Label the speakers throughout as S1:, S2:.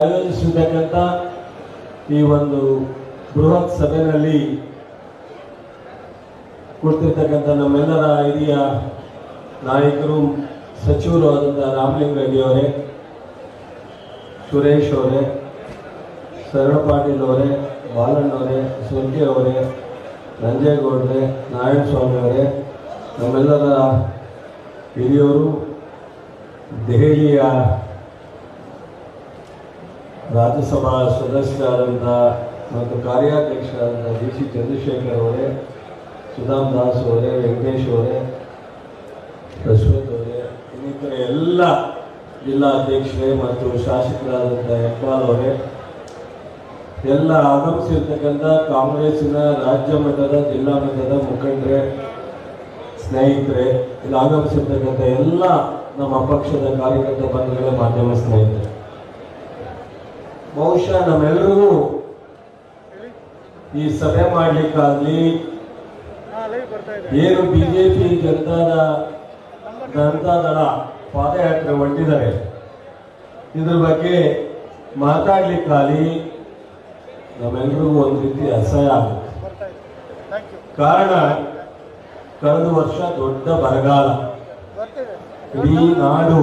S1: ಆಯೋಜಿಸಿರ್ತಕ್ಕಂಥ ಈ ಒಂದು ಬೃಹತ್ ಸಭೆಯಲ್ಲಿ ಕೂಡ್ತಿರ್ತಕ್ಕಂಥ ನಮ್ಮೆಲ್ಲರ ಹಿರಿಯ ನಾಯಕರು, ಸಚಿವರು ಆದಂಥ ರಾಮಲಿಂಗ ರೆಡ್ಡಿ ಅವರೇ, ಸುರೇಶ್ ಅವರೇ, ಶರಣ ಪಾಟೀಲ್ ಅವರೇ, ಬಾಲಣ್ಣ ಅವರೇ ಸುರ್ಕೆ ಅವರೇ, ನಂಜೇಗೌಡ್ರೆ ನಾರಾಯಣ ಸ್ವಾಮಿ ಅವರೇ, ನಮ್ಮೆಲ್ಲರ ಹಿರಿಯವರು ದೆಹಲಿಯ ರಾಜ್ಯಸಭಾ ಸದಸ್ಯರಾದಂಥ ಮತ್ತು ಕಾರ್ಯಾಧ್ಯಕ್ಷರಾದಂಥ ಡಿ ಸಿ ಚಂದ್ರಶೇಖರ್ ಅವರೇ, ಸುಧಾಮ್ ದಾಸ್ ಅವರೇ, ವೆಂಕಟೇಶ್ ಅವರೇ, ಅಶ್ವಥ್ ಅವರೇ, ಇನ್ನಿತರ ಎಲ್ಲ ಜಿಲ್ಲಾಧ್ಯಕ್ಷರೇ ಮತ್ತು ಶಾಸಕರಾದಂಥ ಹೆಕ್ವಾಲ್ ಅವರೇ, ಎಲ್ಲ ಆಗಮಿಸಿರ್ತಕ್ಕಂಥ ಕಾಂಗ್ರೆಸ್ಸಿನ ರಾಜ್ಯ ಮಟ್ಟದ, ಜಿಲ್ಲಾ ಮಟ್ಟದ ಮುಖಂಡರೇ, ಸ್ನೇಹಿತರೆ, ಇಲ್ಲಿ ಆಗಮಿಸಿರ್ತಕ್ಕಂಥ ಎಲ್ಲ ನಮ್ಮ ಪಕ್ಷದ ಕಾರ್ಯಕರ್ತ ಬಂಧುಗಳ ಮಾಧ್ಯಮ ಸ್ನೇಹಿತರೆ. ಬಹುಶಃ ನಮ್ಮೆಲ್ಲರಿಗೂ ಈ ಸಭೆ ಮಾಡ್ಲಿಕ್ಕಾಗ್ಲಿ ಏನು ಬಿಜೆಪಿ ಜನತಾದ ಜನತಾದಳ ಪಾದಯಾತ್ರೆ ಹೊಂಟಿದ್ದಾರೆ ಇದ್ರ ಬಗ್ಗೆ ಮಾತಾಡ್ಲಿಕ್ಕಾಗಲಿ ನಮ್ಮೆಲ್ಲರಿಗೂ ಒಂದು ರೀತಿ ಅಸಹ್ಯ ಆಗುತ್ತೆ. ಕಾರಣ ಕಳೆದ ವರ್ಷ ದೊಡ್ಡ ಬರಗಾಲ. ಇಡೀ ನಾಡು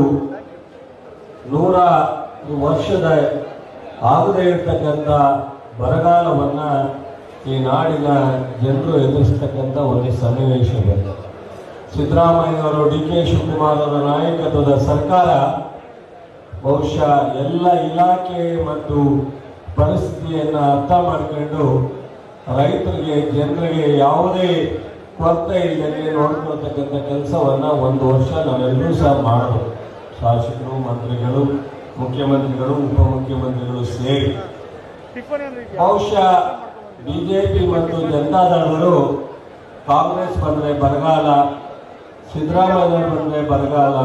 S1: ನೂರ ವರ್ಷದ ಆಗದೇ ಇರ್ತಕ್ಕಂಥ ಬರಗಾಲವನ್ನ ಈ ನಾಡಿನ ಜನರು ಎದುರಿಸ್ತಕ್ಕಂಥ ಒಂದು ಸನ್ನಿವೇಶ ಇದೆ ಸಿದ್ದರಾಮಯ್ಯನವರು ಡಿ ಕೆ ಶಿವಕುಮಾರ್ ಅವರ ನಾಯಕತ್ವದ ಸರ್ಕಾರ ಬಹುಶಃ ಎಲ್ಲ ಇಲಾಖೆ ಮತ್ತು ಪರಿಸ್ಥಿತಿಯನ್ನು ಅರ್ಥ ಮಾಡಿಕೊಂಡು ರೈತರಿಗೆ, ಜನರಿಗೆ ಯಾವುದೇ ಕೊರತೆ ಇಲ್ಲದೆ ನೋಡ್ಕೊಳ್ತಕ್ಕಂಥ ಕೆಲಸವನ್ನ ಒಂದು ವರ್ಷ ನಾವೆಲ್ಲರೂ ಸಹ ಮಾಡಬಹುದು ಶಾಸಕರು, ಮಂತ್ರಿಗಳು ಮುಖ್ಯಮಂತ್ರಿಗಳು, ಉಪಮುಖ್ಯಮಂತ್ರಿಗಳು ಸೇರಿ ಬಹುಶಃ ಬಿಜೆಪಿ ಮತ್ತು ಜನತಾದಳಗಳು ಕಾಂಗ್ರೆಸ್ ಬಂದರೆ ಬರಗಾಲ, ಸಿದ್ದರಾಮಯ್ಯ ಬಂದರೆ ಬರಗಾಲ,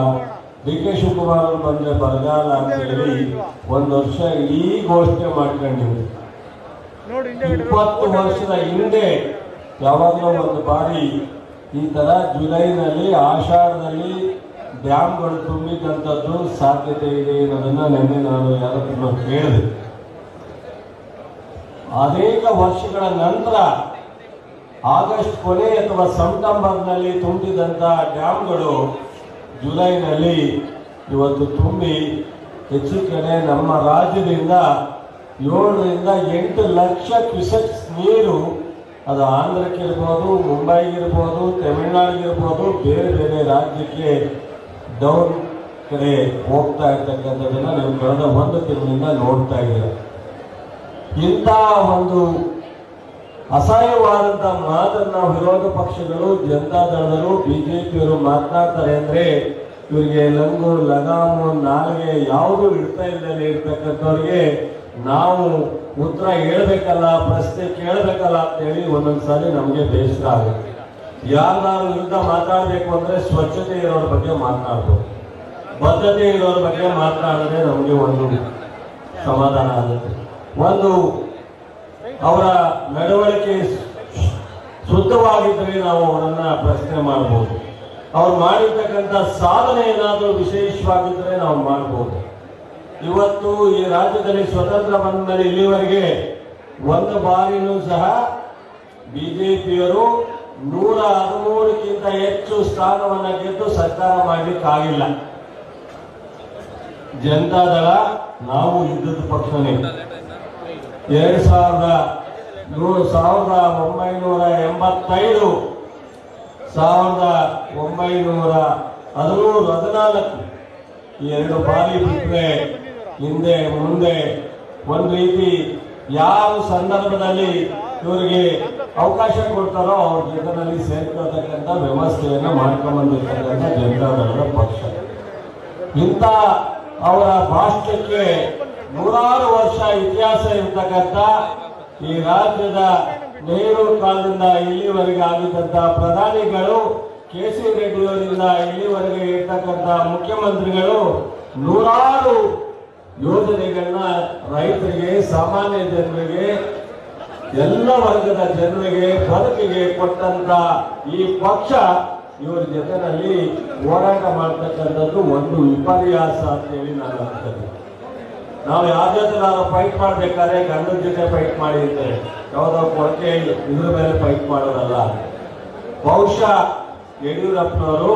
S1: ಡಿ ಕೆ ಶಿವಕುಮಾರ್ ಅವರು ಬಂದ್ರೆ ಬರಗಾಲ ಅಂತ ಹೇಳಿ ಒಂದು ವರ್ಷ ಇಡೀ ಘೋಷಣೆ ಮಾಡ್ಕೊಂಡಿದ್ರು. ಇಪ್ಪತ್ತು ವರ್ಷದ ಹಿಂದೆ ಯಾವಾಗಲೂ ಒಂದು ಬಾರಿ ಈ ಥರ ಜುಲೈನಲ್ಲಿ, ಆಷಾಢದಲ್ಲಿ ಡ್ಯಾಮ್ಗಳು ತುಂಬಿದಂಥದ್ದು ಸಾಧ್ಯತೆ ಇದೆ ಅನ್ನೋದನ್ನು ನಿನ್ನೆ ನಾನು ಯಾರತ್ರ ಹೇಳಿದೆ. ಅನೇಕ ವರ್ಷಗಳ ನಂತರ ಆಗಸ್ಟ್ ಕೊನೆ ಅಥವಾ ಸೆಪ್ಟೆಂಬರ್ನಲ್ಲಿ ತುಂಬಿದಂಥ ಡ್ಯಾಮ್ಗಳು ಜುಲೈನಲ್ಲಿ ಇವತ್ತು ತುಂಬಿ ಹೆಚ್ಚು ಕಡೆ ನಮ್ಮ ರಾಜ್ಯದಿಂದ ಏಳರಿಂದ ಎಂಟು ಲಕ್ಷ ಕ್ಯೂಸೆಕ್ಸ್ ನೀರು ಅದು ಆಂಧ್ರಕ್ಕಿರ್ಬೋದು ಮುಂಬೈಗಿರ್ಬೋದು ತಮಿಳ್ನಾಡಿಗಿರ್ಬೋದು ಬೇರೆ ಬೇರೆ ರಾಜ್ಯಕ್ಕೆ ಡೌನ್ ಕಡೆ ಹೋಗ್ತಾ ಇರ್ತಕ್ಕಂಥದ್ದನ್ನು ನೀವು ಕಳೆದ ಒಂದು ತಿಂಗಳಿಂದ ನೋಡ್ತಾ ಇದ್ದೀರ. ಇಂಥ ಒಂದು ಅಸಹ್ಯವಾದಂಥ ಮಾತನ್ನ ವಿರೋಧ ಪಕ್ಷಗಳು ಜನತಾದಳರು ಬಿಜೆಪಿಯವರು ಮಾತನಾಡ್ತಾರೆ ಅಂದ್ರೆ ಇವರಿಗೆ ಲಂಗು, ಲಗಾಮು, ನಾಲಿಗೆ ಯಾವುದು ಇಡ್ತಾ ಇಲ್ಲದೆ ಇರ್ತಕ್ಕಂಥವ್ರಿಗೆ ನಾವು ಉತ್ತರ ಹೇಳ್ಬೇಕಲ್ಲ, ಪ್ರಶ್ನೆ ಕೇಳಬೇಕಲ್ಲ ಅಂತೇಳಿ ಒಂದೊಂದ್ಸಾರಿ ನಮಗೆ ಬೇಸರ ಆಗುತ್ತೆ. ಯಾರು ವಿರುದ್ಧ ಮಾತಾಡಬೇಕು ಅಂದ್ರೆ ಸ್ವಚ್ಛತೆ ಇರೋರ ಬಗ್ಗೆ ಮಾತನಾಡ್ಬೋದು ಬದ್ಧತೆ ಇರೋರ ಬಗ್ಗೆ ಮಾತನಾಡಿದ್ರೆ ನಮಗೆ ಒಂದು ಸಮಾಧಾನ ಆಗುತ್ತೆ. ಒಂದು ಅವರ ನಡವಳಿಕೆ ಶುದ್ಧವಾಗಿದ್ದರೆ ನಾವು ಅವರನ್ನ ಪ್ರಶ್ನೆ ಮಾಡ್ಬೋದು. ಅವ್ರು ಮಾಡಿರ್ತಕ್ಕಂಥ ಸಾಧನೆ ಏನಾದರೂ ವಿಶೇಷವಾಗಿದ್ದರೆ ನಾವು ಮಾಡ್ಬೋದು. ಇವತ್ತು ಈ ರಾಜ್ಯದಲ್ಲಿ ಸ್ವತಂತ್ರ ಬಂದ ಮೇಲೆ ಇಲ್ಲಿವರೆಗೆ ಒಂದು ಬಾರಿನೂ ಸಹ ಬಿಜೆಪಿಯವರು ನೂರ ಹದಿಮೂರಕ್ಕಿಂತ ಹೆಚ್ಚು ಸ್ಥಾನವನ್ನ ಗೆದ್ದು ಸರ್ಕಾರ ಮಾಡಲಿಕ್ಕಾಗಿಲ್ಲ. ಜನತಾದಳ ನಾವು ಇದ್ದದ್ದು ಪಕ್ಷನೇ. ಎರಡ್ ಸಾವಿರದ ಸಾವಿರದ ಒಂಬೈನೂರ ಎಂಬತ್ತೈದು, ಸಾವಿರದ ಒಂಬೈನೂರ ಹದಿಮೂರು, ಹದಿನಾಲ್ಕು ಎರಡು ಬಾರಿ ಬಿಟ್ಟರೆ ಹಿಂದೆ, ಮುಂದೆ ಒಂದು ರೀತಿ ಯಾವ ಸಂದರ್ಭದಲ್ಲಿ ಇವರಿಗೆ ಅವಕಾಶ ಕೊಡ್ತಾರೋ ಅವ್ರ ಜೊತೆನಲ್ಲಿ ಸೇರ್ಕೊಳ್ತಕ್ಕಂಥ ವ್ಯವಸ್ಥೆಯನ್ನು ಮಾಡ್ಕೊಂಡ್ಬಂದಿರ್ತಕ್ಕಂಥ ಜನತಾದಳದ ಪಕ್ಷ. ಇಂಥ ಅವರ ರಾಷ್ಟ್ರಕ್ಕೆ ನೂರಾರು ವರ್ಷ ಇತಿಹಾಸ ಇರ್ತಕ್ಕಂಥ ಈ ರಾಜ್ಯದ ನೆಹರು ಕಾಲದಿಂದ ಇಲ್ಲಿವರೆಗೆ ಆಗಿದ್ದಂಥ ಪ್ರಧಾನಿಗಳು ಕೆ ಸಿ ರೆಡ್ಡಿಯವರಿಂದ ಇಲ್ಲಿವರೆಗೆ ಇರ್ತಕ್ಕಂಥ ಮುಖ್ಯಮಂತ್ರಿಗಳು ನೂರಾರು ಯೋಜನೆಗಳನ್ನ ರೈತರಿಗೆ, ಸಾಮಾನ್ಯ ಜನರಿಗೆ, ಎಲ್ಲ ವರ್ಗದ ಜನರಿಗೆ ಬದುಕಿಗೆ ಕೊಟ್ಟಂತ ಈ ಪಕ್ಷ ಇವರ ಜೊತೆನಲ್ಲಿ ಹೋರಾಟ ಮಾಡ್ತಕ್ಕಂಥದ್ದು ಒಂದು ವಿಪರ್ಯಾಸ ಅಂತೇಳಿ ನಾನು ಅನ್ಕೋತೀನಿ ನಾವು ಯಾವ ನಾನು ಫೈಟ್ ಮಾಡ್ಬೇಕಾದ್ರೆ ಗಂಡನ ಜೊತೆ ಫೈಟ್ ಮಾಡಿ ಅಂತಾರೆ ಯಾವುದೋ ಕೊರತೆ ಇದ್ರ ಮೇಲೆ ಫೈಟ್ ಮಾಡೋದಲ್ಲ. ಬಹುಶಃ ಯಡಿಯೂರಪ್ಪನವರು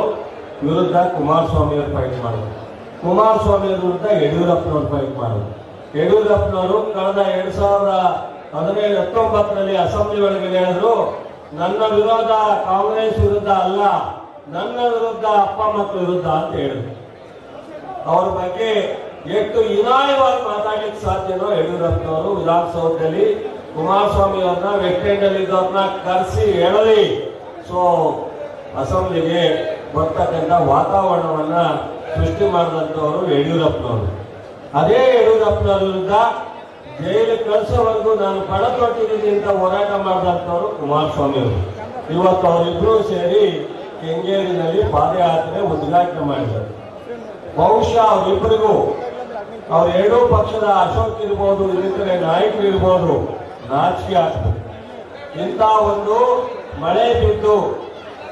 S1: ವಿರುದ್ಧ ಕುಮಾರಸ್ವಾಮಿಯವರು ಫೈಟ್ ಮಾಡೋದು ಕುಮಾರಸ್ವಾಮಿ ವಿರುದ್ಧ ಯಡಿಯೂರಪ್ಪನವರು ಫೈಟ್ ಮಾಡಿದ್ರು ಯಡಿಯೂರಪ್ಪನವರು ಕಳೆದ ಎರಡ್ ಸಾವಿರದ ಹದಿನೈದು ಹತ್ತೊಂಬತ್ತರಲ್ಲಿ ಅಸೆಂಬ್ಲಿ ಒಳಗೆ ಹೇಳಿದ್ರು, ನನ್ನ ವಿರೋಧ ಕಾಂಗ್ರೆಸ್ ವಿರುದ್ಧ ಅಲ್ಲ, ನನ್ನ ವಿರುದ್ಧ ಅಪ್ಪ ಮಕ್ಕಳ ವಿರುದ್ಧ ಅಂತ ಹೇಳಿದ್ರು. ಅವ್ರ ಬಗ್ಗೆ ಎಷ್ಟು ಹೀನಾಯವಾಗಿ ಮಾತಾಡ್ಲಿಕ್ಕೆ ಸಾಧ್ಯನೋ ಯಡಿಯೂರಪ್ಪನವರು ವಿಧಾನಸೌಧದಲ್ಲಿ, ಕುಮಾರಸ್ವಾಮಿ ಅವ್ರನ್ನ ವೆಸ್ಟೆಂಡಲ್ಲಿ ಇದ್ದವ್ರನ್ನ ಕರೆಸಿ ಹೇಳಲಿ. ಸೊ ಅಸೆಂಬ್ಲಿಗೆ ಬರ್ತಕ್ಕಂಥ ವಾತಾವರಣವನ್ನ ಸೃಷ್ಟಿ ಮಾಡಿದಂಥವರು ಯಡಿಯೂರಪ್ಪನವರು. ಅದೇ ಯಡಿಯೂರಪ್ಪನವರಿಂದ ಜೈಲು ಕಳಿಸೋವರೆಗೂ ನಾನು ಪಣ ತೊಟ್ಟಿದ್ದೀನಿ ಅಂತ ಹೋರಾಟ ಮಾಡಿದಂಥವರು ಕುಮಾರಸ್ವಾಮಿ ಅವರು ಇವತ್ತು ಅವರಿಬ್ರು ಸೇರಿ ಕೆಂಗೇರಿನಲ್ಲಿ ಪಾದಯಾತ್ರೆ ಉದ್ಘಾಟನೆ ಮಾಡಿದರು. ಬಹುಶಃ ಅವರಿಬ್ಬರಿಗೂ ಅವ್ರ ಎರಡೂ ಪಕ್ಷದ ಅಶೋಕ್ ಇರ್ಬೋದು ಇನ್ನಿತರೆ ನಾಯಕರು ಇರ್ಬೋದು, ನಾಚಿಕೆ ಆಗ್ತದೆ. ಇಂಥ ಒಂದು ಮಳೆ ಬಿದ್ದು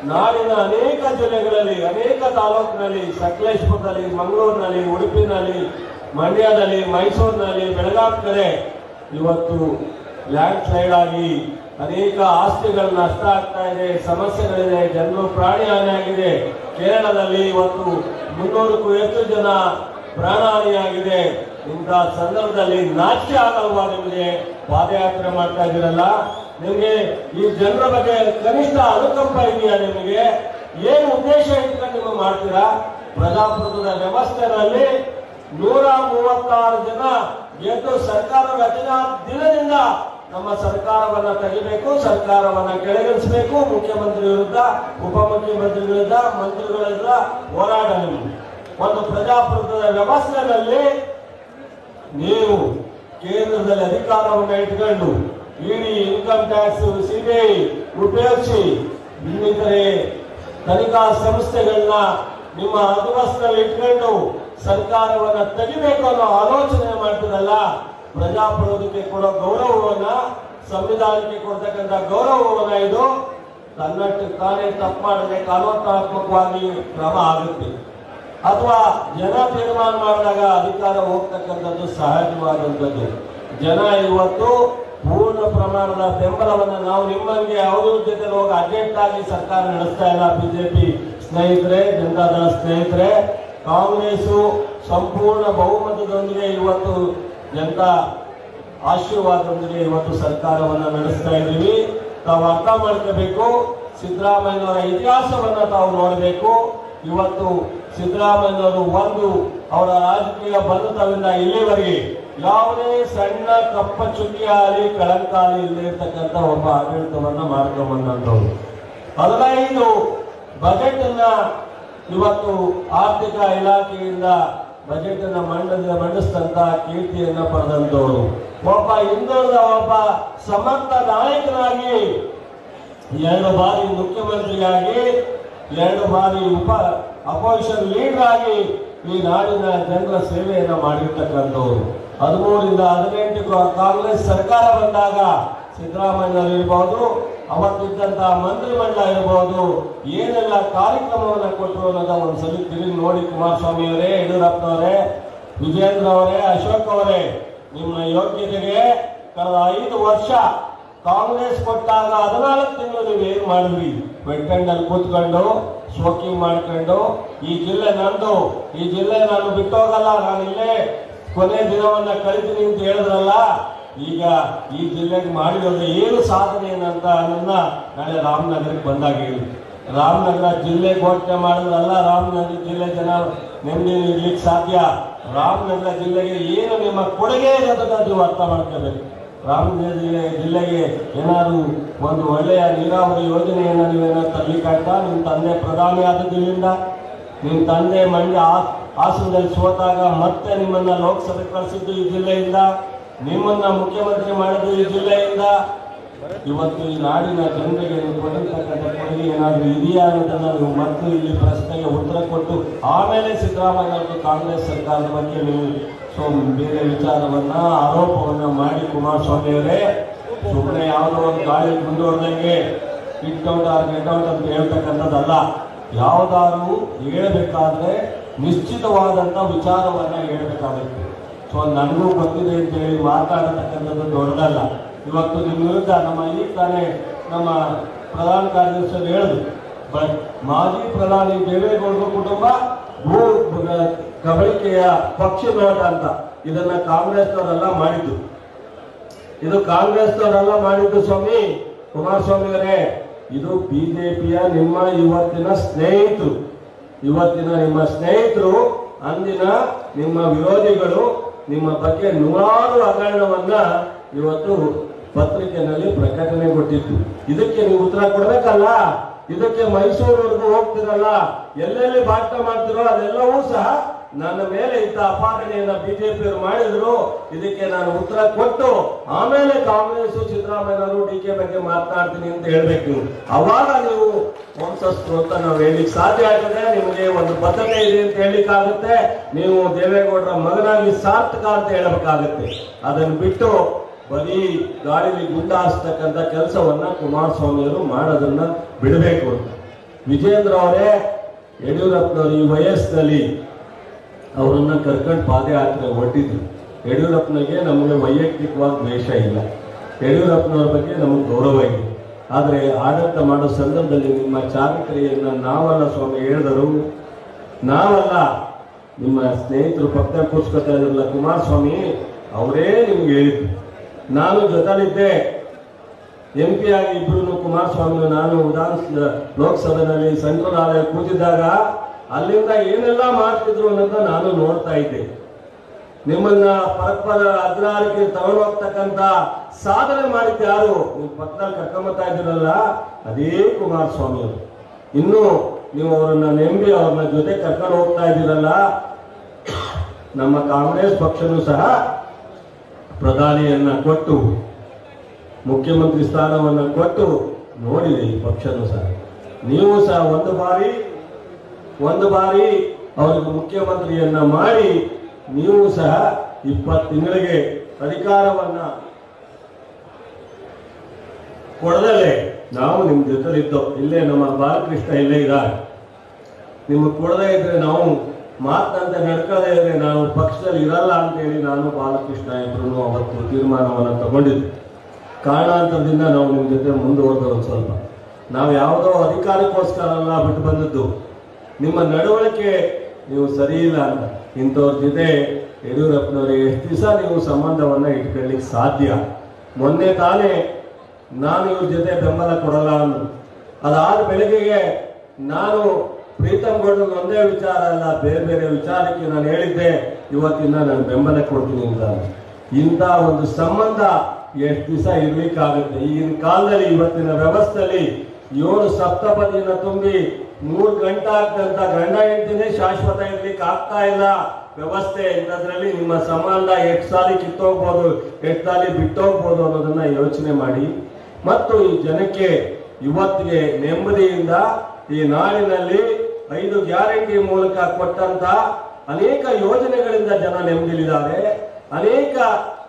S1: ನಾಡಿನ ಅನೇಕ ಜಿಲ್ಲೆಗಳಲ್ಲಿ, ಅನೇಕ ತಾಲೂಕಿನಲ್ಲಿ, ಸಕಲೇಶ್ಪುರದಲ್ಲಿ, ಮಂಗಳೂರಿನಲ್ಲಿ, ಉಡುಪಿನಲ್ಲಿ, ಮಂಡ್ಯದಲ್ಲಿ, ಮೈಸೂರಿನಲ್ಲಿ, ಬೆಳಗಾವಿ ಕಡೆ ಇವತ್ತು ಲ್ಯಾಂಡ್ ಸ್ಲೈಡ್ ಆಗಿ ಅನೇಕ ಆಸ್ತಿಗಳು ನಷ್ಟ ಆಗ್ತಾ ಇದೆ, ಸಮಸ್ಯೆಗಳಿದೆ, ಜನರು ಪ್ರಾಣಿ ಹಾನಿಯಾಗಿದೆ ಕೇರಳದಲ್ಲಿ ಇವತ್ತು ಮುನ್ನೂರಕ್ಕೂ ಹೆಚ್ಚು ಜನ ಪ್ರಾಣಹಾನಿಯಾಗಿದೆ ಇಂಥ ಸಂದರ್ಭದಲ್ಲಿ ನಾಚ್ಯ ಆಗಲ್ವಾ ನಿಮಗೆ? ಪಾದಯಾತ್ರೆ ಮಾಡ್ತಾ ಇದ್ದೀರಲ್ಲ? ನಿಮಗೆ ಈ ಜನರ ಬಗ್ಗೆ ಕನಿಷ್ಠ ಅನುಕಂಪ ಇದೆಯಾ ನಿಮಗೆ? ಏನು ಉದ್ದೇಶ ಇಟ್ಕೊಂಡು ನೀವು ಮಾಡ್ತೀರಾ? ಪ್ರಜಾಪ್ರಭುತ್ವದ ವ್ಯವಸ್ಥೆಯಲ್ಲಿ ನೂರ ಮೂವತ್ತಾರು ಜನ ಗೆದ್ದು ಸರ್ಕಾರ ರಚನಾ ದಿನದಿಂದ ನಮ್ಮ ಸರ್ಕಾರವನ್ನ ತೆಗಿಬೇಕು, ಸರ್ಕಾರವನ್ನ ಕೆಳಗಿಳಿಸಬೇಕು. ಮುಖ್ಯಮಂತ್ರಿ ವಿರುದ್ಧ ಉಪಮುಖ್ಯಮಂತ್ರಿ ವಿರುದ್ಧ ಮಂತ್ರಿಗಳ ನಿಮ್ಮದು. ಒಂದು ಪ್ರಜಾಪ್ರಭುತ್ವದ ವ್ಯವಸ್ಥೆಯಲ್ಲಿ ನೀವು ಕೇಂದ್ರದಲ್ಲಿ ಅಧಿಕಾರವನ್ನು ಇಟ್ಕೊಂಡು ಇಡಿ ಇನ್ಕಮ್ ಟ್ಯಾಕ್ಸ್ ಸಿಬಿಐ ಉಪಯೋಗಿಸಿ ಇನ್ನಿತರೆ ತನಿಖಾ ಸಂಸ್ಥೆಗಳನ್ನ ನಿಮ್ಮ ಅಧವಸ್ಥದಲ್ಲಿ ಇಟ್ಕೊಂಡು ಸರ್ಕಾರವನ್ನ ತೆಗಿಬೇಕು ಅನ್ನೋ ಆಲೋಚನೆ ಮಾಡ್ತಿರಲ್ಲ ಪ್ರಜಾಪ್ರಭುತ್ವಕ್ಕೆ ಕೊಡೋ ಗೌರವವನ್ನ, ಸಂವಿಧಾನಕ್ಕೆ ಕೊಡ್ತಕ್ಕಂಥ ಗೌರವವನ್ನ ಇದು ತನ್ನಷ್ಟು ತಾನೇ ತಪ್ಪು ಮಾಡದೆ ಕಾನೂನಾತ್ಮಕವಾಗಿ ಕ್ರಮ ಆಗುತ್ತೆ. ಅಥವಾ ಜನ ತೀರ್ಮಾನ ಮಾಡಿದಾಗ ಅಧಿಕಾರ ಹೋಗ್ತಕ್ಕಂಥದ್ದು ಸಹಜವಾದಂಥದ್ದು. ಜನ ಇವತ್ತು ಪೂರ್ಣ ಪ್ರಮಾಣದ ಬೆಂಬಲವನ್ನು ನಾವು ನಿಮ್ಮಂಗೆ ಅವರ ಜೊತೆ ಹೋಗಿ ಅಡ್ಜೆಕ್ಟ್ ಆಗಿ ಸರ್ಕಾರ ನಡೆಸ್ತಾ ಇಲ್ಲ ಬಿಜೆಪಿ ಸ್ನೇಹಿತರೆ ಜನತಾದಳ ಸ್ನೇಹಿತರೆ. ಕಾಂಗ್ರೆಸ್ಸು ಸಂಪೂರ್ಣ ಬಹುಮತದೊಂದಿಗೆ ಇವತ್ತು ಜನತಾ ಆಶೀರ್ವಾದದೊಂದಿಗೆ ಇವತ್ತು ಸರ್ಕಾರವನ್ನು ನಡೆಸ್ತಾ ಇದ್ದೀವಿ. ತಾವು ಅರ್ಥ ಮಾಡ್ಕೋಬೇಕು. ಸಿದ್ದರಾಮಯ್ಯನವರ ಇತಿಹಾಸವನ್ನು ತಾವು ನೋಡಬೇಕು. ಇವತ್ತು ಸಿದ್ದರಾಮಯ್ಯನವರು ಒಂದು ಅವರ ರಾಜಕೀಯ ಬಂಧುತ್ವದಿಂದ ಇಲ್ಲಿವರೆಗೆ ಯಾವುದೇ ಸಣ್ಣ ಕಪ್ಪ ಚುಕ್ಕಿ ಆಗಲಿ ಕಳಂಕ ಆಗಲಿ ಇಲ್ಲದೆ ಇರ್ತಕ್ಕಂಥ ಒಬ್ಬ ಆಡಳಿತವನ್ನ ಮಾಡ್ಕೊಂಡು ಬಂದಂಥವ್ರು ಹದಿನೈದು ಬಜೆಟ್ ಅನ್ನ ಇವತ್ತು ಆರ್ಥಿಕ ಇಲಾಖೆಯಿಂದ ಬಜೆಟ್ ಅನ್ನ ಮಂಡದ, ಮಂಡಿಸಿದಂತ ಕೀರ್ತಿಯನ್ನ ಪಡೆದಂತವರು ಒಬ್ಬ ಹಿಂದುಳಿದ ಒಬ್ಬ ಸಮರ್ಥ ನಾಯಕನಾಗಿ, ಎರಡು ಬಾರಿ ಮುಖ್ಯಮಂತ್ರಿಯಾಗಿ, ಎರಡು ಬಾರಿ ಉಪ ಅಪೋಸಿಷನ್ ಲೀಡರ್ ಆಗಿ ಈ ನಾಡಿನ ಜನರ ಸೇವೆಯನ್ನ ಮಾಡಿರ್ತಕ್ಕಂಥವ್ರು. ಹದಿಮೂರಿಂದ ಹದಿನೆಂಟು ಕಾಂಗ್ರೆಸ್ ಸರ್ಕಾರ ಬಂದಾಗ ಸಿದ್ದರಾಮಯ್ಯ ಇರಬಹುದು ಅವತ್ತಿದ್ದಂತಹ ಮಂತ್ರಿಮಂಡಲ ಇರಬಹುದು ಏನೆಲ್ಲ ಕಾರ್ಯಕ್ರಮವನ್ನು ಕೊಟ್ಟರು ಅನ್ನೋದ ಒಂದ್ಸಲಿ ತಿರುಗಿ ನೋಡಿ ಕುಮಾರಸ್ವಾಮಿ ಅವರೇ, ಯಡಿಯೂರಪ್ಪನವರೇ ವಿಜೇಂದ್ರ ಅವರೇ, ಅಶೋಕ್ ಅವರೇ, ನಿಮ್ಮ ಯೋಗ್ಯತೆಗೆ ಕಳೆದ ಐದು ವರ್ಷ ಕಾಂಗ್ರೆಸ್ ಕೊಟ್ಟಾಗ ಹದಿನಾಲ್ಕು ತಿಂಗಳು ನೀವು ಏನ್ ಮಾಡಿದ್ರಿ? ವೆಟ್ಟಂಡಲ್ಲಿ ಕೂತ್ಕೊಂಡು ಶೋಕಿಂಗ್ ಮಾಡ್ಕೊಂಡು, ಈ ಜಿಲ್ಲೆ ನಂದು, ಈ ಜಿಲ್ಲೆ ನಾನು ಬಿಟ್ಟೋಗಲ್ಲ ನಾನು ಇಲ್ಲೇ ಕೊನೆ ದಿನವನ್ನ ಕಳಿತೀನಿ ಅಂತ ಹೇಳಿದ್ರಲ್ಲ, ಈಗ ಈ ಜಿಲ್ಲೆಗೆ ಮಾಡಿರೋದು ಏನು ಸಾಧನೆ ಏನಂತ ನನ್ನ ನಾಳೆ ರಾಮನಗರಕ್ಕೆ ಬಂದಾಗ ಹೇಳಿ. ರಾಮನಗರ ಜಿಲ್ಲೆ ಘೋಷಣೆ ಮಾಡಿದ್ರಲ್ಲ, ರಾಮನಗರ ಜಿಲ್ಲೆ ಜನ ನೆಮ್ಮದಿ ಇರ್ಲಿಕ್ಕೆ ಸಾಧ್ಯ. ರಾಮನಗರ ಜಿಲ್ಲೆಗೆ ಏನು ನಿಮ್ಮ ಕೊಡುಗೆ ಇರೋದನ್ನ ನೀವು ಅರ್ಥ ಮಾಡ್ಕೋಬೇಕು. ರಾಮನಗರ ಜಿಲ್ಲೆ ಜಿಲ್ಲೆಗೆ ಏನಾದರೂ ಒಂದು ಒಳ್ಳೆಯ ನೀರಾವರಿ ಯೋಜನೆಯನ್ನು ನೀವೇನಾದ್ರು ತರಲಿಕ್ಕಾಗ್ತಾ ನಿಮ್ಮ ತಂದೆ ಪ್ರಧಾನಿ ಆದದ್ರಿಂದ? ನಿಮ್ಮ ತಂದೆ ಮಂಡ್ಯ ಹಾಸನದಲ್ಲಿ ಸೋತಾಗ ಮತ್ತೆ ನಿಮ್ಮನ್ನ ಲೋಕಸಭೆ ಕಳಿಸಿದ್ದು ಈ ಜಿಲ್ಲೆಯಿಂದ, ನಿಮ್ಮನ್ನ ಮುಖ್ಯಮಂತ್ರಿ ಮಾಡಿದ್ದು ಈ ಜಿಲ್ಲೆಯಿಂದ. ಇವತ್ತು ಈ ನಾಡಿನ ಜನರಿಗೆ ಕೊಟ್ಟಿರ್ತಕ್ಕಂಥ ಕೊಡುಗೆ ಏನಾದರೂ ಇದೆಯಾ ಅನ್ನೋದನ್ನ ನೀವು ಮತ್ತು ಇಲ್ಲಿ ಪ್ರಶ್ನೆಗೆ ಉತ್ತರ ಕೊಟ್ಟು, ಆಮೇಲೆ ಸಿದ್ದರಾಮಯ್ಯ ಅವರು ಕಾಂಗ್ರೆಸ್ ಸರ್ಕಾರದ ಬಗ್ಗೆ ನೀವು ಸೊ ಬೇರೆ ವಿಚಾರವನ್ನ, ಆರೋಪವನ್ನ ಮಾಡಿ ಕುಮಾರಸ್ವಾಮಿ ಅವರೇ. ಸುಮ್ಮನೆ ಯಾವುದೋ ಒಂದು ಗಾಳಿ ಮುಂದುವರೆದಂಗೆ it out or get out ಅಂತ ಹೇಳ್ತಕ್ಕಂಥದ್ದಲ್ಲ. ಯಾವುದಾದ್ರು ಹೇಳಬೇಕಾದ್ರೆ ನಿಶ್ಚಿತವಾದಂಥ ವಿಚಾರವನ್ನು ಹೇಳಬೇಕಾಗುತ್ತೆ. ಸೊ ನನಗೂ ಗೊತ್ತಿದೆ ಅಂತ ಹೇಳಿ ಮಾತಾಡತಕ್ಕಂಥದ್ದು ದೊಡ್ಡದಲ್ಲ. ಇವತ್ತು ನಿಮ್ಮ ವಿರುದ್ಧ ನಮ್ಮ ಈ ತಾನೇ ನಮ್ಮ ಪ್ರಧಾನ ಕಾರ್ಯದರ್ಶಿ ಹೇಳಿದ್ರು ಬಟ್ ಮಾಜಿ ಪ್ರಧಾನಿ ದೇವೇಗೌಡರ ಕುಟುಂಬ ಭೂ ಕಬಳಿಕೆಯ ಪಕ್ಷ ನೋಟ ಅಂತ ಇದನ್ನ ಕಾಂಗ್ರೆಸ್ನವರೆಲ್ಲ ಮಾಡಿದ್ದು. ಇದು ಕಾಂಗ್ರೆಸ್ನವರೆಲ್ಲ ಮಾಡಿದ್ದು ಸ್ವಾಮಿ ಕುಮಾರಸ್ವಾಮಿ ಅವರೇ ಇದು ಬಿಜೆಪಿಯ ನಿಮ್ಮ ಇವತ್ತಿನ ಸ್ನೇಹಿತರು. ಇವತ್ತಿನ ನಿಮ್ಮ ಸ್ನೇಹಿತರು, ಅಂದಿನ ನಿಮ್ಮ ವಿರೋಧಿಗಳು, ನಿಮ್ಮ ಬಗ್ಗೆ ನೂರಾರು ಹಗರಣವನ್ನ ಇವತ್ತು ಪತ್ರಿಕೆಯಲ್ಲಿ ಪ್ರಕಟಣೆ ಕೊಟ್ಟಿತ್ತು ಇದಕ್ಕೆ ನೀವು ಉತ್ತರ ಕೊಡ್ಬೇಕಲ್ಲ? ಇದಕ್ಕೆ ಮೈಸೂರವರೆಗೂ ಹೋಗ್ತಿರಲ್ಲ? ಎಲ್ಲೆಲ್ಲಿ ಭಾಷಣ ಮಾಡ್ತಿರೋ ಅದೆಲ್ಲವೂ ಸಹ ನನ್ನ ಮೇಲೆ ಇಂಥ ಅಪಾದನೆಯನ್ನ ಬಿಜೆಪಿಯವರು ಮಾಡಿದ್ರು, ಇದಕ್ಕೆ ನಾನು ಉತ್ತರ ಕೊಟ್ಟು, ಆಮೇಲೆ ಕಾಂಗ್ರೆಸ್ ಸಿದ್ದರಾಮಯ್ಯನವರು ಡಿ ಕೆ ಬಗ್ಗೆ ಮಾತನಾಡ್ತೀನಿ ಅಂತ ಹೇಳ್ಬೇಕು. ಅವಾಗ ನೀವು ವಂಶಸ್ಥರು ಅಂತ ನಾವು ಹೇಳಿಕ್ ಸಾಧ್ಯ ಆಗ್ತದೆ, ನಿಮಗೆ ಒಂದು ಬದ್ಧತೆ ಇದೆ ಅಂತ ಹೇಳಿಕ್ಕಾಗುತ್ತೆ ನೀವು ದೇವೇಗೌಡರ ಮಗನಾಗಿ ಸಾರ್ಥಕ ಅಂತ ಹೇಳಬೇಕಾಗುತ್ತೆ. ಅದನ್ನು ಬಿಟ್ಟು ಬರೀ ಗಾಳಿಲಿ ಗುಂಡ ಹಾಸ್ತಕ್ಕಂಥ ಕೆಲಸವನ್ನ ಕುಮಾರಸ್ವಾಮಿಯವರು ಮಾಡೋದನ್ನ ಬಿಡಬೇಕು ಅಂತ. ವಿಜೇಂದ್ರ ಅವರೇ ಯಡಿಯೂರಪ್ಪನವರು ಈ ವಯಸ್ಸಿನಲ್ಲಿ ಅವರನ್ನ ಕರ್ಕೊಂಡು ಪಾದಯಾತ್ರೆ ಹೊರಟಿದ್ರು. ಯಡಿಯೂರಪ್ಪನಿಗೆ ನಮಗೆ ವೈಯಕ್ತಿಕವಾಗಿ ದ್ವೇಷ ಇಲ್ಲ. ಯಡಿಯೂರಪ್ಪನವ್ರ ಬಗ್ಗೆ ನಮಗೆ ಗೌರವ ಇದೆ ಆದರೆ ಆಡಳಿತ ಮಾಡೋ ಸಂದರ್ಭದಲ್ಲಿ ನಿಮ್ಮ ಚಾರಿತ್ರೆಯನ್ನ ನಾವಲ್ಲ ಸ್ವಾಮಿ ಹೇಳಿದರು. ನಾವಲ್ಲ. ನಿಮ್ಮ ಸ್ನೇಹಿತರು ಪಕ್ಕ ಕೂರ್ಸ್ಕೊತಾ ಇದ್ರಲ್ಲ ಕುಮಾರಸ್ವಾಮಿ, ಅವರೇ ನಿಮ್ಗೆ ಹೇಳಿದ್ರು. ನಾನು ಜೊತೆಲಿದ್ದೆ. ಎಂ ಪಿ ಆಗಿ ಇಬ್ರು ಕುಮಾರಸ್ವಾಮಿ ನಾನು ವಿಧಾನ ಲೋಕಸಭೆಯಲ್ಲಿ ಸಂಕಲಾಲಯ ಕೂತಿದ್ದಾಗ ಅಲ್ಲಿಂದ ಏನೆಲ್ಲ ಮಾಡ್ತಿದ್ರು ಅನ್ನೋದನ್ನ ನಾನು ನೋಡ್ತಾ ಇದ್ದೆ. ನಿಮ್ಮನ್ನ ಪರಪರ ಅಗ್ರಹಾರಕ್ಕೆ ತಗೊಂಡು ಹೋಗ್ತಕ್ಕಂತ ಸಾಧನೆ ಮಾಡಿದ್ದ ಯಾರು? ನೀವು ಪಕ್ಕದಲ್ಲಿ ಕರ್ಕೊಂಬತ್ತಾ ಇದ್ದೀರಲ್ಲ, ಅದೇ ಕುಮಾರಸ್ವಾಮಿ ಅವರು ಇನ್ನು ನೀವು ಅವರನ್ನ ನೆಂಬಿ ಅವ್ರನ್ನ ಜೊತೆ ಕರ್ಕೊಂಡು ಹೋಗ್ತಾ ಇದ್ದೀರಲ್ಲ, ನಮ್ಮ ಕಾಂಗ್ರೆಸ್ ಪಕ್ಷನೂ ಸಹ ಪ್ರಧಾನಿಯನ್ನ ಕೊಟ್ಟು, ಮುಖ್ಯಮಂತ್ರಿ ಸ್ಥಾನವನ್ನ ಕೊಟ್ಟು ನೋಡಿದೆ ಈ ಪಕ್ಷನೂ ಸಹ. ನೀವು ಸಹ ಒಂದು ಬಾರಿ ಒಂದು ಬಾರಿ ಅವರಿಗೆ ಮುಖ್ಯಮಂತ್ರಿಯನ್ನ ಮಾಡಿ ನೀವು ಸಹ ಇಪ್ಪತ್ತು ತಿಂಗಳಿಗೆ ಅಧಿಕಾರವನ್ನ ಕೊಡದಲ್ಲೇ ನಾವು ನಿಮ್ ಜೊತೆಲಿದ್ದೋ. ಇಲ್ಲೇ ನಮ್ಮ ಬಾಲಕೃಷ್ಣ ಇಲ್ಲೇ ಇದ್ದಾರೆ. ನಿಮಗೆ ಕೊಡದೇ ಇದ್ರೆ ನಾವು ಮಾತಂತೆ ನಡ್ಕದೇ ಇದ್ರೆ ನಾವು ಪಕ್ಷದಲ್ಲಿ ಇರಲ್ಲ ಅಂತ ಹೇಳಿ ನಾನು ಬಾಲಕೃಷ್ಣ ಇಬ್ಬರು ಅವತ್ತು ತೀರ್ಮಾನವನ್ನು ತಗೊಂಡಿದ್ದೆ. ಕಾರಣಾಂತರದಿಂದ ನಾವು ನಿಮ್ಮ ಜೊತೆ ಮುಂದುವರೆದ ಸ್ವಲ್ಪ. ನಾವು ಯಾವುದೋ ಅಧಿಕಾರಕ್ಕೋಸ್ಕರ ಅಲ್ಲ ಬಿಟ್ಟು ಬಂದದ್ದು. ನಿಮ್ಮ ನಡವಳಿಕೆ ನೀವು ಸರಿ ಇಲ್ಲ ಅಂತ. ಇಂಥವ್ರ ಜೊತೆ ಯಡಿಯೂರಪ್ಪನವರಿಗೆ ಎಷ್ಟು ದಿವಸ ನೀವು ಸಂಬಂಧವನ್ನು ಇಟ್ಕೊಳ್ಳಿಕ್ಕೆ ಸಾಧ್ಯ? ಮೊನ್ನೆ ತಾನೇ ನಾನು ಇವ್ರ ಜೊತೆ ಬೆಂಬಲ ಕೊಡಲ್ಲ ಅಂದ್ರು. ಅದಾದ ಬೆಳಗ್ಗೆಗೆ ನಾನು ಪ್ರೀತಮ್ ಗೌಡ್ರಿಗೆ ಒಂದೇ ವಿಚಾರ ಅಲ್ಲ, ಬೇರೆ ಬೇರೆ ವಿಚಾರಕ್ಕೆ ನಾನು ಹೇಳಿದ್ದೆ. ಇವತ್ತಿನ ನಾನು ಬೆಂಬಲ ಕೊಡ್ತೀನಿ ಅಂತ ಇಂಥ ಒಂದು ಸಂಬಂಧ ಎಷ್ಟು ದಿವಸ ಇರ್ಲಿಕ್ಕಾಗುತ್ತೆ? ಈಗಿನ ಕಾಲದಲ್ಲಿ, ಇವತ್ತಿನ ವ್ಯವಸ್ಥೆಯಲ್ಲಿ ಏಳು ಸಪ್ತಪದಿನ ತುಂಬಿ ಮೂರು ಗಂಟೆ ಆಗ್ತಂತ ಗಂಡ ಹೆಂಡತಿನೇ ಶಾಶ್ವತ ಇರ್ಲಿಕ್ಕೆ ಆಗ್ತಾ ಇಲ್ಲ. ವ್ಯವಸ್ಥೆ ಇಂಥದ್ರಲ್ಲಿ ನಿಮ್ಮ ಸಂಬಂಧ ಎಷ್ಟು ಸಾಲಿ ಕಿತ್ತೋಗ್ಬೋದು, ಎಷ್ಟು ಸಾಲಿ ಬಿಟ್ಟೋಗ್ಬೋದು ಅನ್ನೋದನ್ನ ಯೋಚನೆ ಮಾಡಿ. ಮತ್ತು ಈ ಜನಕ್ಕೆ ಇವತ್ತಿಗೆ ನೆಮ್ಮದಿಯಿಂದ ಈ ನಾಡಿನಲ್ಲಿ ಐದು ಗ್ಯಾರಂಟಿ ಮೂಲಕ ಕೊಟ್ಟಂತ ಅನೇಕ ಯೋಜನೆಗಳಿಂದ ಜನ ನೆಮ್ಮದಿಲಿದ್ದಾರೆ ಅನೇಕ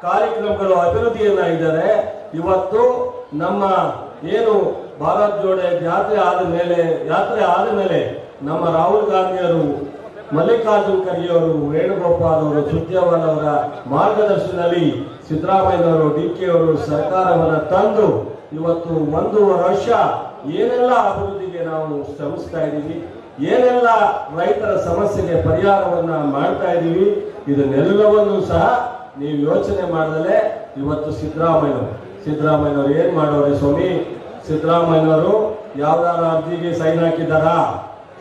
S1: ಕಾರ್ಯಕ್ರಮಗಳು ಅಭಿವೃದ್ಧಿಯನ್ನ ಇದ್ದಾರೆ. ಇವತ್ತು ನಮ್ಮ ಏನು ಭಾರತ್ ಜೋಡೆ ಜಾತ್ರೆ ಆದ ಮೇಲೆ ಯಾತ್ರೆ ಆದ ಮೇಲೆ ನಮ್ಮ ರಾಹುಲ್ ಗಾಂಧಿಯವರು, ಮಲ್ಲಿಕಾರ್ಜುನ್ ಖರ್ಗೆ ಅವರು ವೇಣುಗೋಪಾಲ್ ಅವರು, ಸುರ್ಜೇವಾಲ್ ಅವರ ಮಾರ್ಗದರ್ಶನದಲ್ಲಿ ಸಿದ್ದರಾಮಯ್ಯನವರು ಡಿ ಕೆ ಅವರು ಸರ್ಕಾರವನ್ನ ತಂದು ಇವತ್ತು ಒಂದು ವರ್ಷ ಏನೆಲ್ಲ ಅಭಿವೃದ್ಧಿಗೆ ನಾವು ಶ್ರಮಿಸ್ತಾ ಇದ್ದೀವಿ, ಏನೆಲ್ಲ ರೈತರ ಸಮಸ್ಯೆಗೆ ಪರಿಹಾರವನ್ನ ಮಾಡ್ತಾ ಇದ್ದೀವಿ, ಇದನ್ನೆಲ್ಲವನ್ನೂ ಸಹ ನೀವು ಯೋಚನೆ ಮಾಡದಲೇ ಇವತ್ತು ಸಿದ್ದರಾಮಯ್ಯ ಸಿದ್ದರಾಮಯ್ಯನವರು ಏನ್ ಮಾಡೋರೆ ಸ್ವಾಮಿ ಸಿದ್ದರಾಮಯ್ಯನವರು ಯಾವ್ದಾರ ಅರ್ಜಿಗೆ ಸೈನ್ ಹಾಕಿದಾರಾ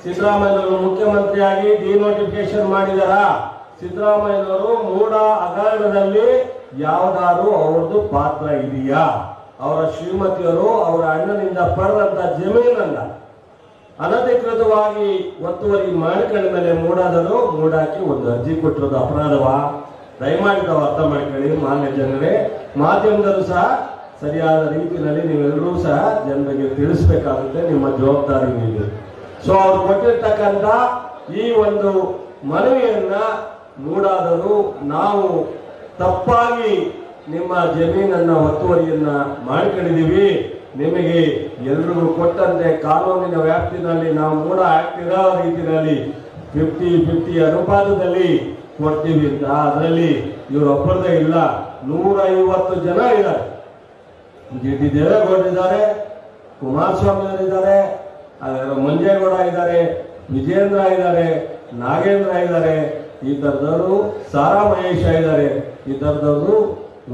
S1: ಸಿದ್ದರಾಮಯ್ಯನವರು ಮುಖ್ಯಮಂತ್ರಿಯಾಗಿ ಡಿನೋಟಿಫಿಕೇಶನ್ ಮಾಡಿದಾರಾ? ಸಿದ್ದರಾಮಯ್ಯನವರು ಮೂಡ ಹಗರಣದಲ್ಲಿ ಯಾವ್ದಾದ್ರು ಅವ್ರದ್ದು ಪಾತ್ರ ಇದೆಯಾ? ಅವರ ಶ್ರೀಮತಿಯವರು ಅವರ ಅಣ್ಣನಿಂದ ಪಡೆದಂತ ಜಮೀನನ್ನ ಅನಧಿಕೃತವಾಗಿ ಒತ್ತುವರಿ ಮಾಡಿಕೊಂಡ ಮೇಲೆ ಮೂಡಾದರು ಮೂಡಾಕಿ ಒಂದು ಅರ್ಜಿ ಕೊಟ್ಟಿರೋದು ಅಪರಾಧವಾ? ದಯಮಾಡಿ ಅರ್ಥ ಮಾಡ್ಕೊಳ್ಳಿ ಮಾನ್ಯ ಜನರೇ. ಮಾಧ್ಯಮದಲ್ಲೂ ಸಹ ಸರಿಯಾದ ರೀತಿಯಲ್ಲಿ ನೀವೆಲ್ಲರೂ ಸಹ ಜನರಿಗೆ ತಿಳಿಸ್ಬೇಕಾಗುತ್ತೆ, ನಿಮ್ಮ ಜವಾಬ್ದಾರಿ ನೀವು ಸೊ ಅವ್ರು ಕೊಟ್ಟಿರ್ತಕ್ಕಂಥ ಈ ಒಂದು ಮನವಿಯನ್ನ ಮೂಡಾದರು ನಾವು ತಪ್ಪಾಗಿ ನಿಮ್ಮ ಜಮೀನನ್ನ ಒತ್ತುವರಿಯನ್ನ ಮಾಡ್ಕೊಂಡಿದೀವಿ ನಿಮಗೆ ಎಲ್ರಿಗೂ ಕೊಟ್ಟಂತೆ ಕಾನೂನಿನ ವ್ಯಾಪ್ತಿನಲ್ಲಿ ನಾವು ಮೂಡ ಆಗ್ತಿರೋ ರೀತಿಯಲ್ಲಿ ಫಿಫ್ಟಿ ಫಿಫ್ಟಿ ಅನುಪಾತದಲ್ಲಿ ಕೊಡ್ತೀವಿ ಅಂತ. ಅದರಲ್ಲಿ ಇವರೊಬ್ಬರದೇ ಇಲ್ಲ ನೂರ ಐವತ್ತು ಜನ ಇದ್ದಾರೆ. ಜಿ ಟಿ ದೇವೇಗೌಡರಿದ್ದಾರೆ ಕುಮಾರಸ್ವಾಮಿ ಅವರಿದ್ದಾರೆ ಮಂಜೇಗೌಡ ಇದ್ದಾರೆ ವಿಜೇಂದ್ರ ಇದ್ದಾರೆ, ನಾಗೇಂದ್ರ ಇದ್ದಾರೆ, ಈ ಥರದವರು ಸಾರಾ ಮಹೇಶ ಇದ್ದಾರೆ. ಈ ಥರದವರು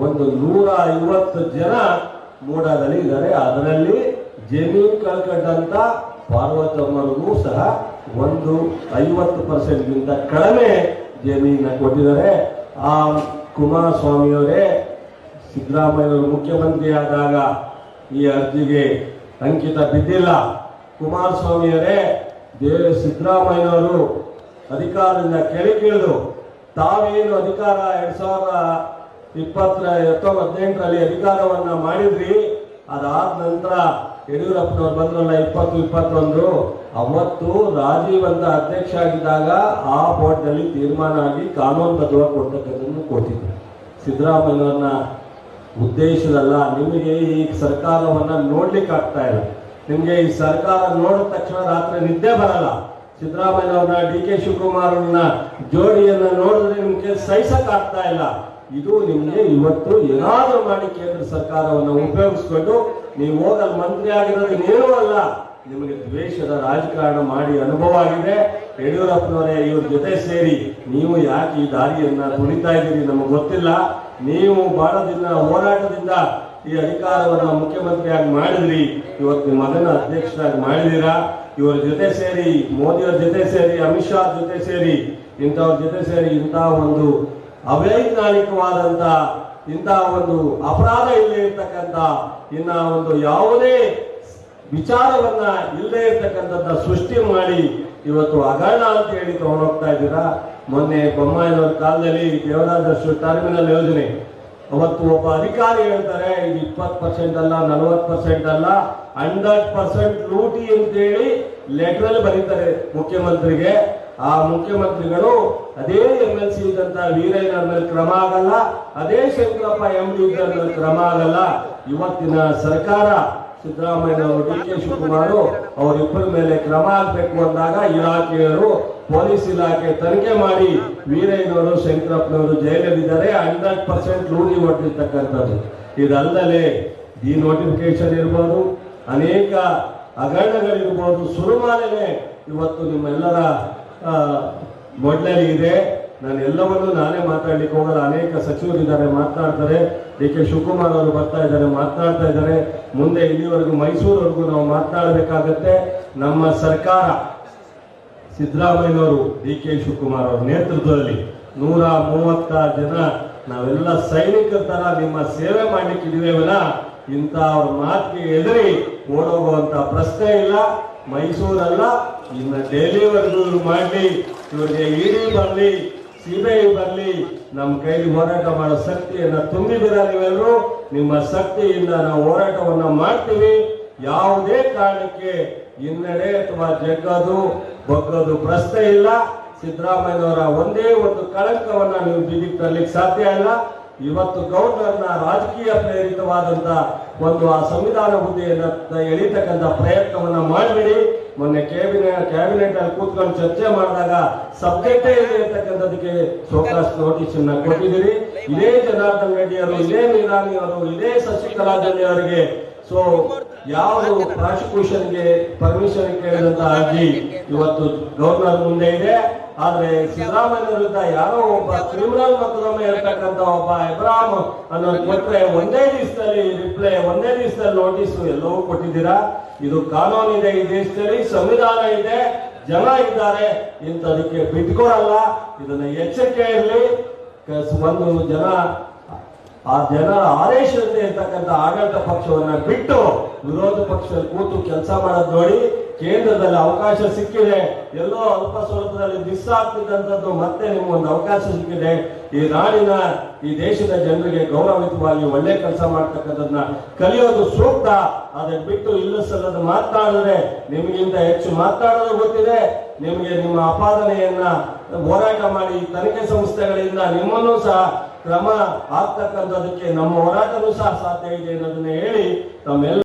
S1: ಒಂದು ನೂರ ಐವತ್ತು ಜನ ಮೂಡಾದಲ್ಲಿ ಇದ್ದಾರೆ. ಅದರಲ್ಲಿ ಜಮೀನು ಕಳ್ಕೊಂಡಂತ ಪಾರ್ವತಮ್ಮರಿಗೂ ಸಹ ಒಂದು ಐವತ್ತು ಪರ್ಸೆಂಟ್ಗಿಂತ ಕಡಿಮೆ ಜಮೀನ ಕೊಟ್ಟಿದ್ದಾರೆ. ಆ ಕುಮಾರಸ್ವಾಮಿಯವರೇ ಸಿದ್ದರಾಮಯ್ಯವರು ಮುಖ್ಯಮಂತ್ರಿಯಾದಾಗ ಈ ಅರ್ಜಿಗೆ ಅಂಕಿತ ಬಿದ್ದಿಲ್ಲ. ಕುಮಾರಸ್ವಾಮಿಯವರೇ ದೇವ ಸಿದ್ದರಾಮಯ್ಯನವರು ಅಧಿಕಾರದಿಂದ ಕೆಳಗಿಳಿದು ತಾವೇನು ಅಧಿಕಾರ ಎರಡ್ ಸಾವಿರದ ಇಪ್ಪತ್ತರ ಹತ್ತೊಂಬತ್ತು ಹದಿನೆಂಟರಲ್ಲಿ ಅಧಿಕಾರವನ್ನು ಮಾಡಿದ್ರಿ? ಅದಾದ ನಂತರ ಯಡಿಯೂರಪ್ಪನವ್ರು ಬಂದ್ರಲ್ಲ ಇಪ್ಪತ್ತು, ಇಪ್ಪತ್ತೊಂದು. ಅವತ್ತು ರಾಜೀವ್ ಅಂತ ಅಧ್ಯಕ್ಷ ಆಗಿದ್ದಾಗ ಆ ಬೋರ್ಡ್ನಲ್ಲಿ ತೀರ್ಮಾನ ಆಗಿ ಕಾನೂನು ಬದ್ಧವಾಗಿ ಕೊಡ್ತಕ್ಕಂಥದ್ದನ್ನು ಕೊಟ್ಟಿದ್ರು. ಸಿದ್ದರಾಮಯ್ಯವ್ರನ್ನ ಉದ್ದೇಶದಲ್ಲ. ನಿಮಗೆ ಈ ಸರ್ಕಾರವನ್ನ ನೋಡ್ಲಿಕ್ಕೆ ಆಗ್ತಾ ಇಲ್ಲ ನಿಮ್ಗೆ ಈ ಸರ್ಕಾರ ನೋಡಿದ ತಕ್ಷಣ ರಾತ್ರಿ ನಿದ್ದೆ ಬರಲ್ಲ. ಸಿದ್ದರಾಮಯ್ಯವ್ರನ್ನ ಡಿ ಕೆ ಶಿವಕುಮಾರ್ ಅವ್ರನ್ನ ಜೋಡಿಯನ್ನ ನೋಡಿದ್ರೆ ನಿಮ್ಗೆ ಸಹಿಸಕ್ ಆಗ್ತಾ ಇಲ್ಲ. ಇದು ನಿಮ್ಗೆ ಇವತ್ತು ಏನಾದ್ರೂ ಮಾಡಿ ಕೇಂದ್ರ ಸರ್ಕಾರವನ್ನ ಉಪಯೋಗಿಸ್ಕೊಂಡು ನೀವು ಹೋಗಲ್ ಮಂತ್ರಿ ಆಗಿರೋದು ಏನೂ ಅಲ್ಲ. ನಿಮಗೆ ದ್ವೇಷದ ರಾಜಕಾರಣ ಮಾಡಿ ಅನುಭವ ಆಗಿದೆ. ಯಡಿಯೂರಪ್ಪನವರೇ ಇವ್ರ ಜೊತೆ ಸೇರಿ ನೀವು ಯಾಕೆ ಈ ದಾರಿಯನ್ನ ತುಳಿತಾ ಇದ್ದೀರಿ ನಮಗೆ ಗೊತ್ತಿಲ್ಲ. ನೀವು ಬಾಳದಿಂದ ಹೋರಾಟದಿಂದ ಈ ಅಧಿಕಾರವನ್ನ ಮುಖ್ಯಮಂತ್ರಿಯಾಗಿ ಮಾಡಿದ್ರಿ. ಇವತ್ತು ನಿಮ್ಮ ಮಗನ ಅಧ್ಯಕ್ಷರಾಗಿ ಮಾಡಿದೀರಾ ಇವರ ಜೊತೆ ಸೇರಿ, ಮೋದಿಯವರ ಜೊತೆ ಸೇರಿ, ಅಮಿತ್ ಶಾ ಜೊತೆ ಸೇರಿ, ಇಂಥವ್ರ ಜೊತೆ ಸೇರಿ ಇಂತಹ ಒಂದು ಅವೈಜ್ಞಾನಿಕವಾದಂತ ಇಂತಹ ಒಂದು ಅಪರಾಧ ಇಲ್ಲದೆ ಇರ್ತಕ್ಕಂಥ, ಇನ್ನ ಒಂದು ಯಾವುದೇ ವಿಚಾರವನ್ನ ಇಲ್ಲದೆ ಇರ್ತಕ್ಕಂಥದ್ದ ಸೃಷ್ಟಿ ಮಾಡಿ ಇವತ್ತು ಹಗರಣ ಅಂತ ಹೇಳಿ ತಗೊಂಡೋಗ್ತಾ ಇದ್ದೀರಾ? ಮೊನ್ನೆ ಬೊಮ್ಮಾಯಿನವ್ರ ಕಾಲದಲ್ಲಿ ದೇವರಾಜ ಟರ್ಮಿನಲ್ ಯೋಜನೆ. ಅವತ್ತು ಒಬ್ಬ ಅಧಿಕಾರಿ ಹೇಳ್ತಾರೆ, ಇದು ಇಪ್ಪತ್ತು ಪರ್ಸೆಂಟ್ ಅಲ್ಲ, ನಲವತ್ತು ಪರ್ಸೆಂಟ್ ಅಲ್ಲ, ಹಂಡ್ರೆಡ್ ಪರ್ಸೆಂಟ್ ಲೂಟಿ ಅಂತೇಳಿ ಲೆಟರ್ ಅಲ್ಲಿ ಬರೀತಾರೆ ಮುಖ್ಯಮಂತ್ರಿಗೆ. ಆ ಮುಖ್ಯಮಂತ್ರಿಗಳು, ಅದೇ ಎಂ ಎಲ್ ಸಿ ಇದ್ದಂತ ವೀರಯ್ಯನವರ ಮೇಲೆ ಕ್ರಮ ಆಗಲ್ಲ, ಅದೇ ಶಂಕರಪ್ಪ ಎಂ ಡಿ ಮೇಲೆ ಕ್ರಮ ಆಗಲ್ಲ. ಇವತ್ತಿನ ಸರ್ಕಾರ, ಸಿದ್ದರಾಮಯ್ಯನವರು, ಡಿ ಕೆ ಶಿವಕುಮಾರ್, ಅವರಿಬ್ಬರ ಮೇಲೆ ಕ್ರಮ ಆಗಬೇಕು ಅಂದಾಗ ಇಲಾಖೆಯವರು ಪೊಲೀಸ್ ಇಲಾಖೆ ತನಿಖೆ ಮಾಡಿ ವೀರಯ್ಯನವರು, ಶಂಕರಪ್ಪನವರು ಜೈಲಲ್ಲಿದ್ದಾರೆ. ಹಂಡ್ರೆಡ್ ಪರ್ಸೆಂಟ್ ಲೂಟಿ ಹೊಟ್ಟಿರ್ತಕ್ಕಂಥದ್ದು ಇದಲ್ಲದೆ ಈ ನೋಟಿಫಿಕೇಶನ್ ಇರ್ಬೋದು, ಅನೇಕ ಹಗರಣಗಳಿರ್ಬೋದು. ಸುರುಮಾಲೆನೆ ಇವತ್ತು ನಿಮ್ಮೆಲ್ಲರ ಮೊಡ್ಲಲ್ಲಿ ಇದೆ. ನಾನು ಎಲ್ಲವನ್ನೂ ನಾನೇ ಮಾತಾಡ್ಲಿಕ್ಕೆ ಹೋಗಲ್ಲ. ಅನೇಕ ಸಚಿವರಿದ್ದಾರೆ ಮಾತನಾಡ್ತಾರೆ ಡಿ ಕೆ ಶಿವಕುಮಾರ್ ಅವರು ಬರ್ತಾ ಇದ್ದಾರೆ ಮಾತನಾಡ್ತಾ ಇದ್ದಾರೆ. ಮುಂದೆ ಇಲ್ಲಿವರೆಗೂ ಮೈಸೂರವರೆಗೂ ನಾವು ಮಾತನಾಡಬೇಕಾಗತ್ತೆ ನಮ್ಮ ಸರ್ಕಾರ ಸಿದ್ದರಾಮಯ್ಯನವರು ಡಿ ಕೆ ಶಿವಕುಮಾರ್ ಅವರ ನೇತೃತ್ವದಲ್ಲಿ ನೂರ ಮೂವತ್ತಾರು ಜನ ನಾವೆಲ್ಲ ಸೈನಿಕರ ತರ ನಿಮ್ಮ ಸೇವೆ ಮಾಡಲಿಕ್ಕೆ ಇದೇವಲ್ಲ ಇಂಥ ಅವ್ರ ಮಾತಿಗೆ ಎದುರಿ ಓಡೋಗುವಂತ ಪ್ರಶ್ನೆ ಇಲ್ಲ. ಮೈಸೂರಲ್ಲ, ಇನ್ನು ಡೆಲ್ಲಿವರೆಗೂ ಇವ್ರು ಮಾಡ್ಲಿ, ಇವ್ರಿಗೆ ಇಡಿ ಬರಲಿ, ಸಿಬಿಐ ಬರಲಿ ನಮ್ಮ ಕೈಲಿ ಹೋರಾಟ ಮಾಡೋ ಶಕ್ತಿಯನ್ನ ತುಂಬಿದಿರ ನೀವೆಲ್ಲರೂ ನಿಮ್ಮ ಶಕ್ತಿಯಿಂದ ನಾವು ಹೋರಾಟವನ್ನ ಮಾಡ್ತೀವಿ. ಯಾವುದೇ ಕಾರಣಕ್ಕೆ ಹಿನ್ನಡೆ ಅಥವಾ ಜಗ್ಗದು, ಬಗ್ಗದು ಪ್ರಶ್ನೆ ಇಲ್ಲ. ಸಿದ್ದರಾಮಯ್ಯನವರ ಒಂದೇ ಒಂದು ಕಳಂಕವನ್ನ ನೀವು ಬೀದಿಗೆ ತರಲಿಕ್ಕೆ ಸಾಧ್ಯ ಇಲ್ಲ. ಇವತ್ತು ಗೌರ್ನರ್ನ ರಾಜಕೀಯ ಪ್ರೇರಿತವಾದಂತ ಒಂದು ಆ ಸಂವಿಧಾನ ಹುದ್ದೆಯನ್ನ ಎಳಿತಕ್ಕಂಥ ಪ್ರಯತ್ನವನ್ನ ಮಾಡಬೇಡಿ. ಮೊನ್ನೆ ಕ್ಯಾಬಿನೆಟ್ ಕ್ಯಾಬಿನೆಟ್ ಅಲ್ಲಿ ಕೂತ್ಕೊಂಡು ಚರ್ಚೆ ಮಾಡಿದಾಗ ಸಬ್ಜೆಕ್ಟೇ ಇದೆ ಅಂತಕ್ಕಂಥದಕ್ಕೆ ಸೋಕಾಸ್ ನೋಟಿಸ್ ಅನ್ನ ಕೊಟ್ಟಿದ್ದೀರಿ. ಇದೇ ಜನಾರ್ದನ್ ರೆಡ್ಡಿ ಅವರು ಇದೇ ನಿರಾಣಿ ಅವರು, ಇದೇ ಶಶಿಕಲಾ ಅವರಿಗೆ ಸೊ ಯಾವುದು ಪ್ರಾಸಿಕ್ಯೂಷನ್ಗೆ ಪರ್ಮಿಷನ್ ಕೇಳಿದಂತ ಅರ್ಜಿ ಇವತ್ತು ಗವರ್ನರ್ ಮುಂದೆ ಇದೆ. ಆದ್ರೆ ಸಿದ್ದರಾಮಯ್ಯ ವಿರುದ್ಧ ಯಾರೋ ಒಬ್ಬ ಕ್ರಿಮಿನಲ್ ಮೊಕದ್ದಮೆ ಇರ್ತಕ್ಕಂತ ಒಬ್ಬ ಇಬ್ರಾಹಿಂ ಅನ್ನೋ ಕೊಟ್ರೆ ಒಂದೇ ದಿವಸದಲ್ಲಿ ರಿಪ್ಲೈ ಒಂದೇ ದಿವಸದಲ್ಲಿ ನೋಟಿಸ್ ಎಲ್ಲವೂ ಕೊಟ್ಟಿದ್ದೀರಾ? ಇದು ಕಾನೂನು ಇದೆ ಈ ದೇಶದಲ್ಲಿ ಸಂವಿಧಾನ ಇದೆ ಜನ ಇದ್ದಾರೆ. ಇಂಥದಕ್ಕೆ ಬಿಟ್ಕೊಡಲ್ಲ. ಇದನ್ನ ಎಚ್ಚರಿಕೆ ಇರಲಿ. ಒಂದು ಜನ ಆ ಜನರ ಆದೇಶದಲ್ಲಿ ಇರ್ತಕ್ಕಂಥ ಆಡಳಿತ ಪಕ್ಷವನ್ನ ಬಿಟ್ಟು ವಿರೋಧ ಪಕ್ಷದಲ್ಲಿ ಕೂತು ಕೆಲಸ ಮಾಡೋದು ನೋಡಿ ಕೇಂದ್ರದಲ್ಲಿ ಅವಕಾಶ ಸಿಕ್ಕಿದೆ. ಎಲ್ಲೋ ಅಲ್ಪ ಸ್ವಲ್ಪದಲ್ಲಿ ಮಿಸ್ ಆಗ್ತಿದ್ದಂಥದ್ದು ಮತ್ತೆ ನಿಮ್ಗೊಂದು ಅವಕಾಶ ಸಿಕ್ಕಿದೆ. ಈ ನಾಡಿನ ಈ ದೇಶದ ಜನರಿಗೆ ಗೌರವಯುತವಾಗಿ ಒಳ್ಳೆ ಕೆಲಸ ಮಾಡ್ತಕ್ಕಂಥದ್ದನ್ನ ಕಲಿಯೋದು ಸೂಕ್ತ. ಅದನ್ನ ಬಿಟ್ಟು ಇಲ್ಲ ಸಲ್ಲದ ಮಾತನಾಡಿದ್ರೆ ನಿಮಗಿಂತ ಹೆಚ್ಚು ಮಾತಾಡೋದು ಗೊತ್ತಿದೆ. ನಿಮಗೆ ನಿಮ್ಮ ಅಪಾದನೆಯನ್ನ ಹೋರಾಟ ಮಾಡಿ ತನಿಖೆ ಸಂಸ್ಥೆಗಳಿಂದ ನಿಮ್ಮನ್ನು ಸಹ ಕ್ರಮ ಆಗ್ತಕ್ಕಂಥದಕ್ಕೆ ನಮ್ಮ ಹೋರಾಟನೂ ಸಹ ಸಾಧ್ಯ ಇದೆ ಅನ್ನೋದನ್ನ ಹೇಳಿ ತಮ್ಮೆಲ್ಲ